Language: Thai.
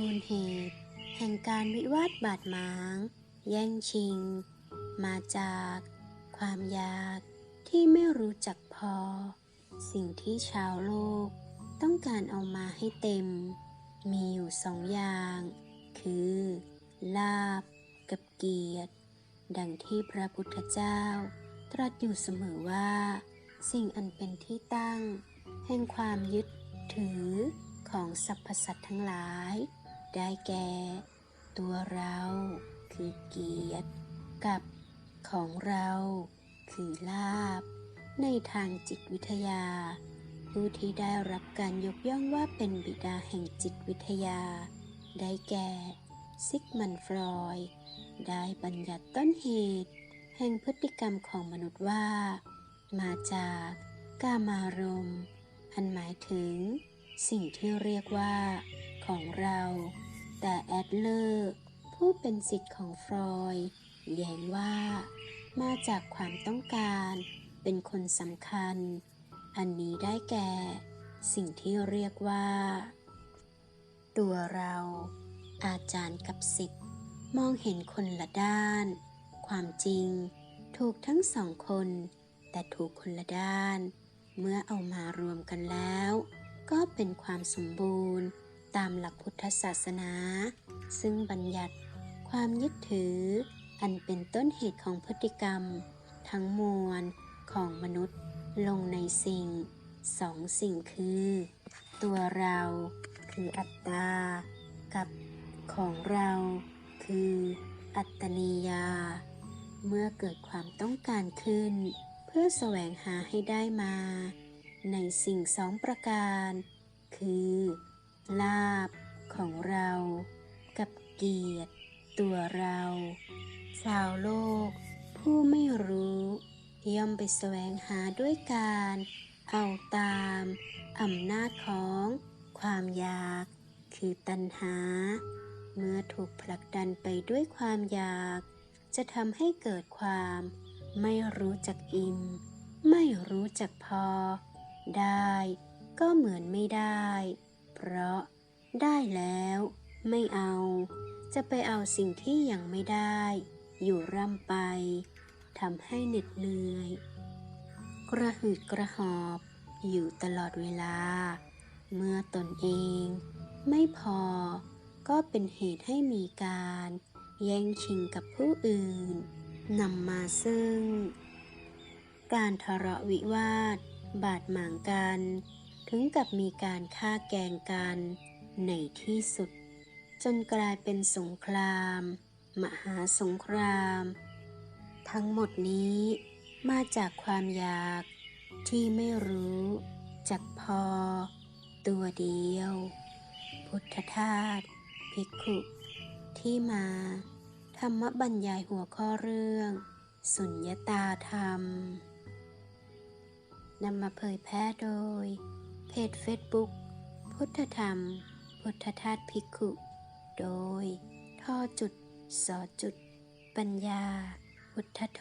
มูลเหตุ แห่งการวิวาทบาดหมาง แย่งชิง มาจาก ความอยากที่ไม่รู้จักพอ สิ่งที่ชาวโลก ต้องการเอามาให้เต็ม มีอยู่สองอย่าง คือ ลาบกับเกียรติ ดังที่พระพุทธเจ้า ตรัสอยู่เสมอว่า สิ่งอันเป็นที่ตั้ง แห่งความยึดถือของสรรพสัตว์ทั้งหลาย ได้แก่ ตัวเราคือเกียรติ กับของเราคือลาบ ในทางจิตวิทยา ผู้ที่ได้รับการยกย่องว่าเป็นบิดาแห่งจิตวิทยา ได้แก่ซิกมันฟรอยด์ได้บัญญัติต้นเหตุ แห่งพฤติกรรมของมนุษย์ว่า มาจากกามารมณ์อันหมายถึง สิ่งที่เรียกว่า ของเรา แต่แอดเลอร์ผู้เป็นสิทธิ์ของฟรอยด์แย้งว่า มาจากความต้องการเป็นคนสำคัญ อันนี้ได้แก่ สิ่งที่เรียกว่า ตัวเรา อาจารย์กับสิทธิ์มองเห็นคนละด้าน ความจริงถูกทั้งสองคน แต่ถูกคนละด้าน เมื่อเอามารวมกันแล้ว ก็เป็นความสมบูรณ์ ตามหลักพุทธศาสนา ซึ่งบัญญัติความยึดถือ อันเป็นต้นเหตุของพฤติกรรม ทั้งมวลของมนุษย์ลงในสิ่งสองสิ่งคือ ตัวเราคืออัตตา กับของเราคืออัตตนียา เมื่อเกิดความต้องการขึ้น เพื่อแสวงหาให้ได้มา ในสิ่งสองประการ คือ ลาบของเรากับเกียรติตัวเรา ชาวโลก ผู้ไม่รู้ย่อมไปแสวงหาด้วยการ เอาตามอำนาจของความอยาก คือตัณหา เมื่อถูกผลักดันไปด้วยความอยาก จะทำให้เกิดความ ไม่รู้จักอิ่ม ไม่รู้จักพอ ได้ก็เหมือนไม่ได้ เพราะได้แล้วไม่เอา จะไปเอาสิ่งที่ยังไม่ได้ อยู่ร่ำไปทำให้เหน็ดเหนื่อย กระหืดกระหอบ อยู่ตลอดเวลา เมื่อตนเอง ไม่พอ ก็เป็นเหตุให้มีการ แย่งชิงกับผู้อื่นนำมาซึ่ง การทะเลาะวิวาท บาดหมางกัน ถึงกับมีการฆ่าแกงกันในที่สุด จนกลายเป็นสงคราม มหาสงคราม ทั้งหมดนี้มาจากความอยากที่ไม่รู้จักพอ ตัวเดียว พุทธทาสภิกขุที่มา ธรรมบรรยายหัวข้อเรื่อง สุญญตาธรรมนำมาเผยแพร่โดย เพจเฟซบุ๊กพุทธธรรม พุทธทาสภิกขุ โดย ท่อจุด สอจุด ปัญญา พุทธโธ